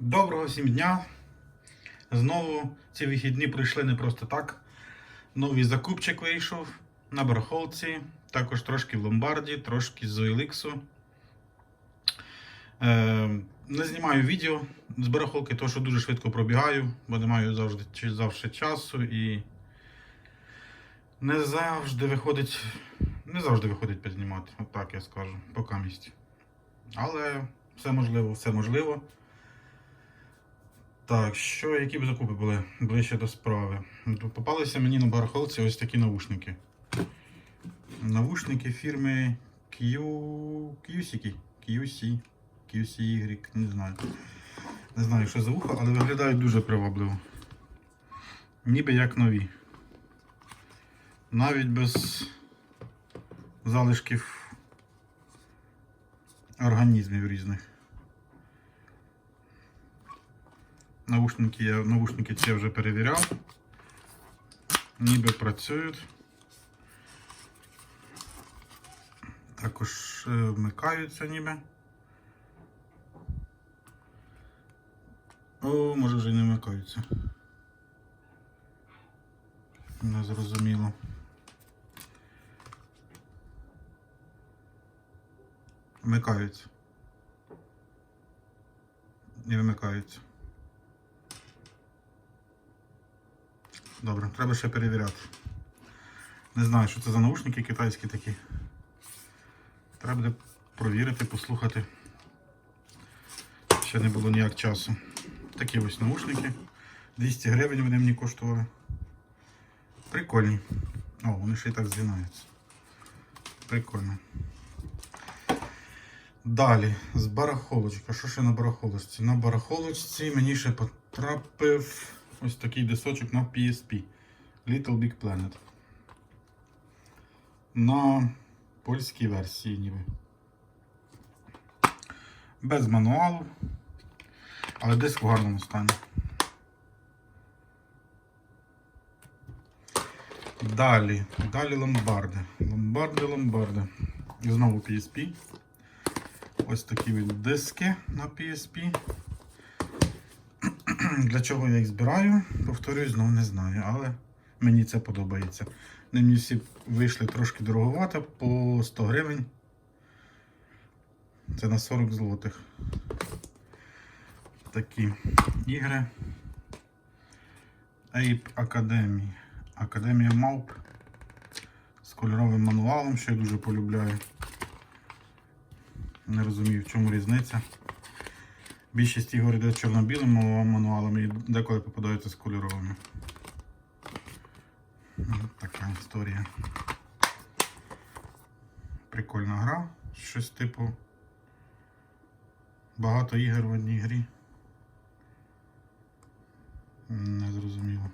Доброго всім дня. Знову ці вихідні пройшли не просто так. Новий закупчик вийшов на барахолці, також трошки в ломбарді, трошки з OLX. Е, не знімаю відео з барахолки, тому що дуже швидко пробігаю, бо не маю завжди, завжди часу і не завжди виходить. Не завжди виходить підзнімати, отак я скажу, поки місць. Але все можливо, все можливо. Так, що, які б закупи були ближче до справи? Попалися мені на барахолці ось такі навушники. Навушники фірми Q... QC, QC, QCY, не знаю. Не знаю, що за вухо, але виглядають дуже привабливо. Ніби як нові. Навіть без залишків організмів різних. Наушники я, наушники ці вже перевіряв. Ніби працюють. Також е, вмикаються ніби. О, може вже й не вмикаються. Не зрозуміло. Вмикаються. Не вимикаються. Добре, треба ще перевіряти. Не знаю, що це за наушники китайські такі. Треба буде провірити, послухати. Ще не було ніяк часу. Такі ось наушники. 200 гривень вони мені коштували. Прикольні. О, вони ще й так згинаються. Прикольно. Далі, з барахолочка. Що ще на барахолочці? На барахолочці мені ще потрапив ось такий дисочок на PSP. Little Big Planet. На польській версії ніби. Без мануалу. Але диск в гарному стані. Далі. Далі ломбарди. Ломбарди, ломбарди. І знову PSP. Ось такі диски на PSP. Для чого я їх збираю, повторюю, знову не знаю, але мені це подобається. Вони мені всі вийшли трошки дороговато, по 100 гривень. Це на 40 злотих. Такі ігри. Ape Academy. Академія Мауп з кольоровим мануалом, що я дуже полюбляю. Не розумію, в чому різниця. Більшість ігор йде з чорно-білим мануалом і деколи попадаються з кольоровими. Така історія. Прикольна гра. Щось типу багато ігор в одній грі. Не зрозуміло.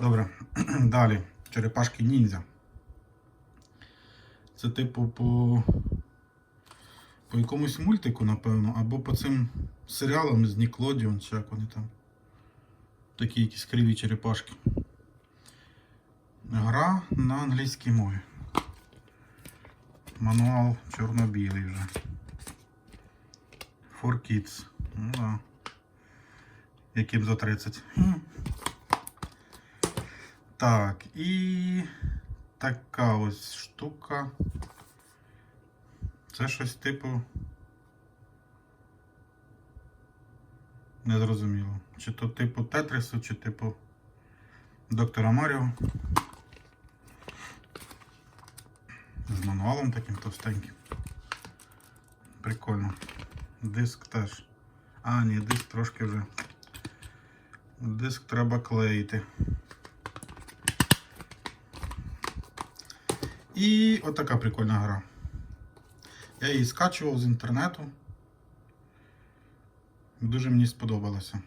Добре, далі. Черепашки ніндзя. Це типу по по якомусь мультику, напевно, або по цим серіалам з Nickelodeon, чи як вони там. Такі якісь криві черепашки. Гра на англійській мові. Мануал чорно-білий вже. For Kids. Ну да. Яким за 30. Хм. Так, і така ось штука. Це щось типу. Незрозуміло. Чи то типу Тетрису, чи типу доктора Маріо. З мануалом таким товстеньким. Прикольно. Диск теж. А, ні, диск трошки вже. Диск треба клеїти. І отака прикольна гра. Я її скачував з інтернету. Дуже мені сподобалося.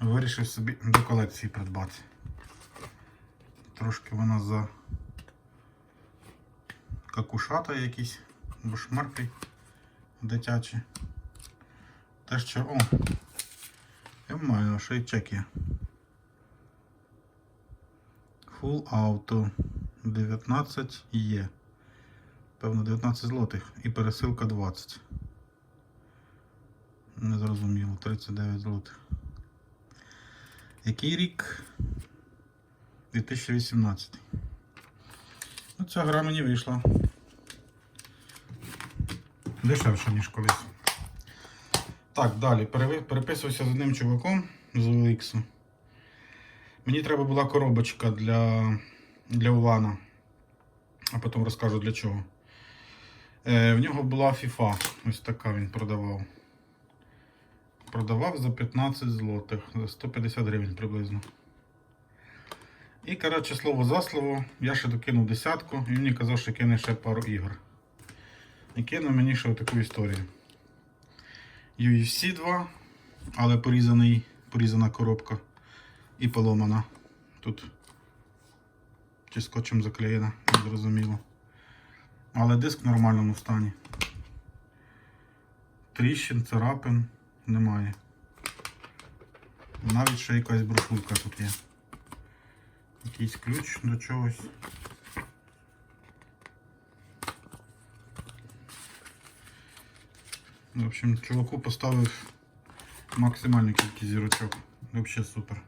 Вирішив собі до колекції придбати. Трошки вона за какушата якісь, бо шмарки дитячі. Теж що. О! Я маю, ще й чек є. Full Auto 19 є. Певно, 19 злотих і пересилка 20. Не зрозуміло, 39 злотих. Який рік? 2018. Ну, ця гра мені вийшла. Дешевше, ніж колись. Так, далі. Переписувався з одним чуваком з OLX. Мені треба була коробочка для, для Улана. А потім розкажу для чого. Е, в нього була FIFA. Ось така він продавав. Продавав за 15 злотих, за 150 гривень приблизно. І, коротше, слово за слово, я ще докинув десятку, і мені казав, що кине ще пару ігор. І кинув мені ще таку історію. UFC 2, але порізаний, порізана коробка і поломана. Тут чи скотчем заклеєна, зрозуміло. Але диск в нормальному стані. Тріщин, царапин немає. Навіть ще якась брошурка тут є. Якийсь ключ до чогось. В общем, чуваку поставив максимальну кількість зірочок. Взагалі супер.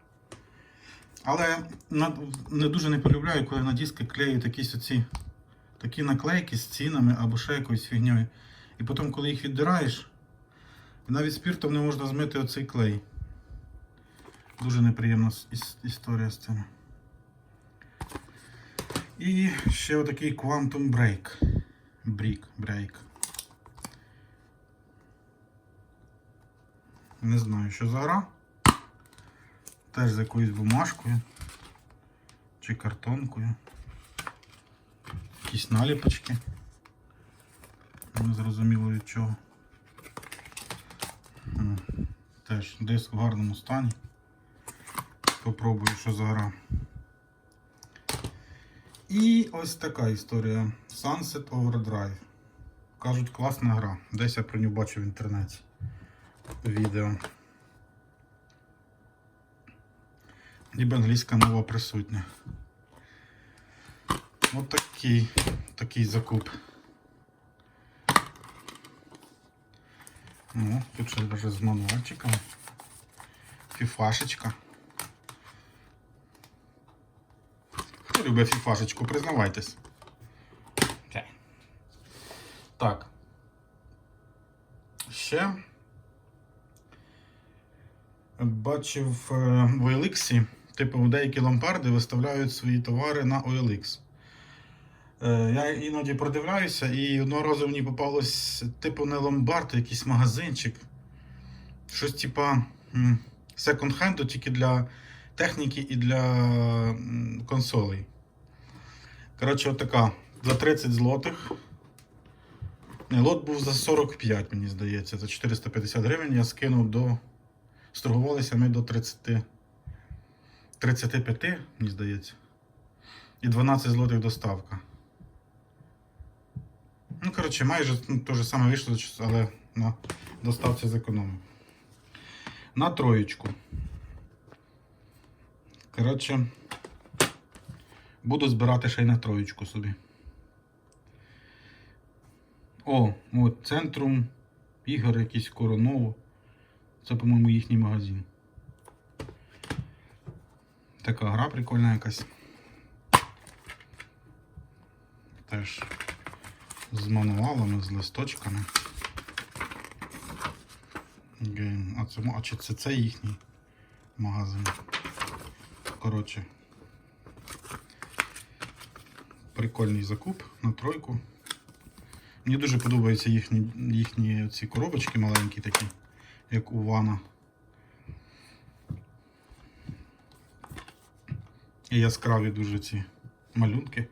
Але не дуже не полюбляю, коли на диски клеють якісь оці такі наклейки з цінами або ще якоюсь фігньою. І потім, коли їх віддираєш, навіть спіртом не можна змити оцей клей. Дуже неприємна історія з цим. І ще отакий Quantum Break. Break, Break. Не знаю, що за гра. Теж з якоюсь бумажкою чи картонкою. Якісь наліпочки. Не зрозуміло від чого. Теж диск в гарному стані. Попробую, що за гра. І ось така історія. Sunset Overdrive. Кажуть, класна гра. Десь я про нього бачив в інтернеті. Відео. Ніби англійська мова присутня. Ось такий, такий закуп. Ну, тут ще даже з мануальчиком. Фіфашечка. Хто любить фіфашечку, признавайтесь. Так. Ще бачив е, в OLX, типу, деякі ломбарди виставляють свої товари на OLX. Е, Я іноді продивляюся, і одного разу мені попалось, типу, не ломбард, а якийсь магазинчик. Щось типа секонд-хенду тільки для техніки і для консолей. Коротше, отака. За 30 злотих. Не, лот був за 45, мені здається, за 450 гривень я скинув до. Сторгувалися ми до 30. 35, мені здається. І 12 злотих доставка. Ну, коротше, майже ну, те ж саме вийшло, але на доставці зекономив. На троєчку. Коротше, буду збирати ще й на троєчку собі. О, от центрум ігор якийсь Короново. Це, по-моєму, їхній магазин. Така гра прикольна якась. Теж з мануалами, з листочками. А, це, а чи це, це їхній магазин? Коротше. Прикольний закуп на тройку. Мені дуже подобаються їхні, їхні ці коробочки маленькі такі, як у Вана. І яскраві дуже ці малюнки.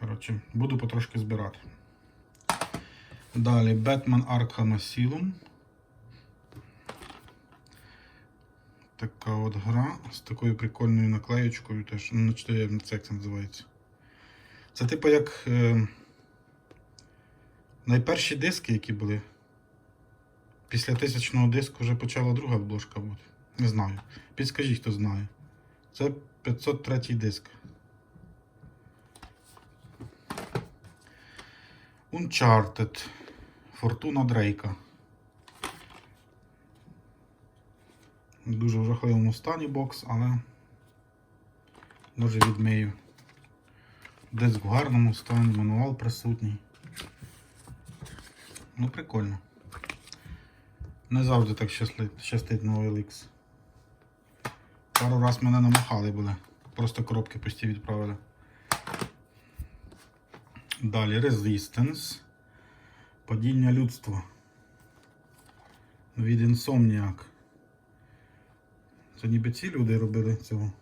Коротше, буду потрошки збирати. Далі Batman Arkham Asylum. Така от гра з такою прикольною наклеєчкою теж. Ну, це як це називається. Це типу як е, найперші диски, які були. Після тисячного диску вже почала друга обложка бути. Не знаю. Підскажіть, хто знає. Це 503 диск. Uncharted. Фортуна Дрейка. Дуже в жахливому стані бокс, але дуже відмию. Диск в гарному стані, мануал присутній. Ну, прикольно. Не завжди так щастить, щастить на OLX. Пару раз мене намахали були. Просто коробки пусті відправили. Далі Resistance. Падіння людства. Від Insomniac. Це ніби ці люди робили цього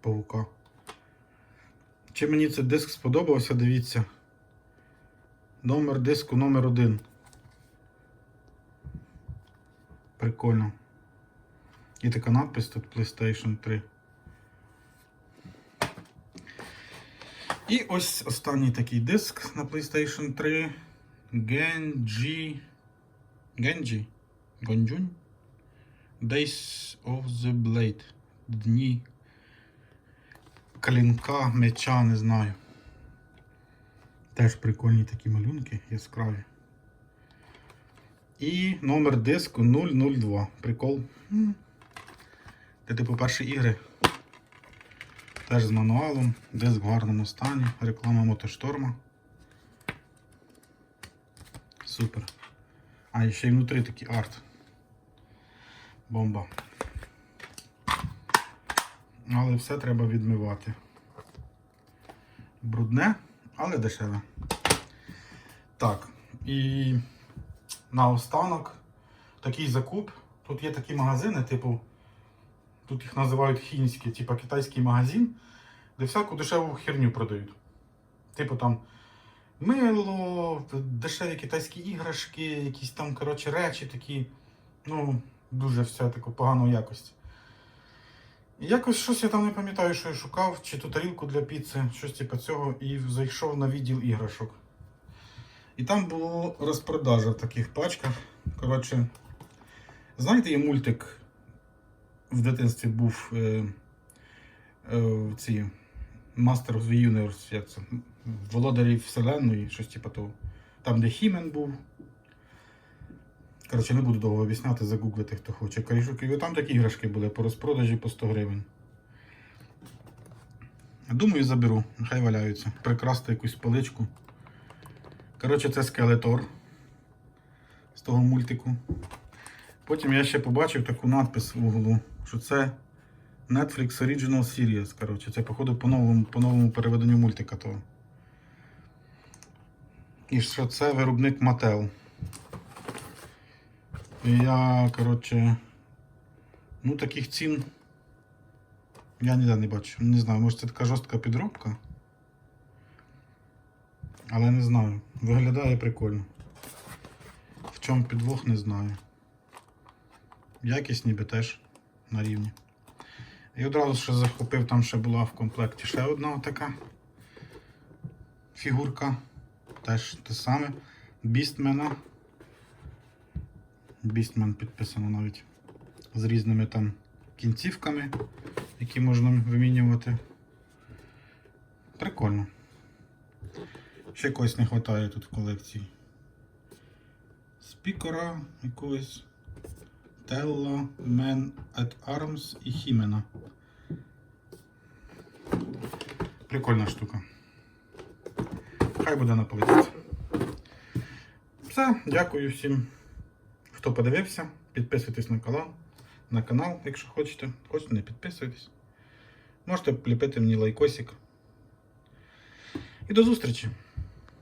павука. Чи мені цей диск сподобався, дивіться. Номер диску номер один. Прикольно. І така надпись тут PlayStation 3. І ось останній такий диск на PlayStation 3. Genji. Genji. Gonjun. Days of the Blade. Дні. Клінка, меча, не знаю. Теж прикольні такі малюнки яскраві. І номер диску 002. Прикол. Це типу перші ігри. Теж з мануалом, диск в гарному стані, реклама мотошторма. Супер. А, і ще й внутрі такий арт. Бомба. Але все треба відмивати. Брудне, але дешеве. Так, і наостанок такий закуп. Тут є такі магазини, типу, тут їх називають хінські, типу китайський магазин, де всяку дешеву херню продають. Типу там мило, дешеві китайські іграшки, якісь там, коротше, речі такі, ну, дуже все таке поганої якості. І якось щось я там не пам'ятаю, що я шукав, чи ту тарілку для піци, щось типу цього, і зайшов на відділ іграшок. І там було розпродажа в таких пачках. Коротше, знаєте, є мультик в дитинстві був е, е, ці Master of the Universe, як це? Володарі Вселенної, щось типу того. Там, де Хімен був. Коротше, не буду довго об'ясняти, загуглити, хто хоче. І там такі іграшки були по розпродажі по 100 гривень. Думаю, заберу, нехай валяються. Прикрасти якусь поличку. Коротше, це скелетор з того мультику. Потім я ще побачив таку надпис в углу, що це Netflix Original Series. Коротше, це, походу, по новому, по новому переведенню мультика того. І що це виробник Mattel. І я, коротше, ну таких цін я ніде не бачу. Не знаю, може це така жорстка підробка. Але не знаю. Виглядає прикольно. В чому підвох, не знаю. Якість ніби теж на рівні. І одразу ще захопив, там ще була в комплекті ще одна така фігурка. Теж те саме. Бістмена. Бістмен підписано навіть з різними там кінцівками, які можна вимінювати. Прикольно. Ще когось не вистачає тут в колекції. Спікера якогось. Телла, Man at Arms і Хімена. Прикольна штука. Хай буде на полиці. Все, дякую всім, хто подивився. Підписуйтесь на канал, на канал, якщо хочете. Хочете, не підписуйтесь. Можете вліпити мені лайкосик. І до зустрічі!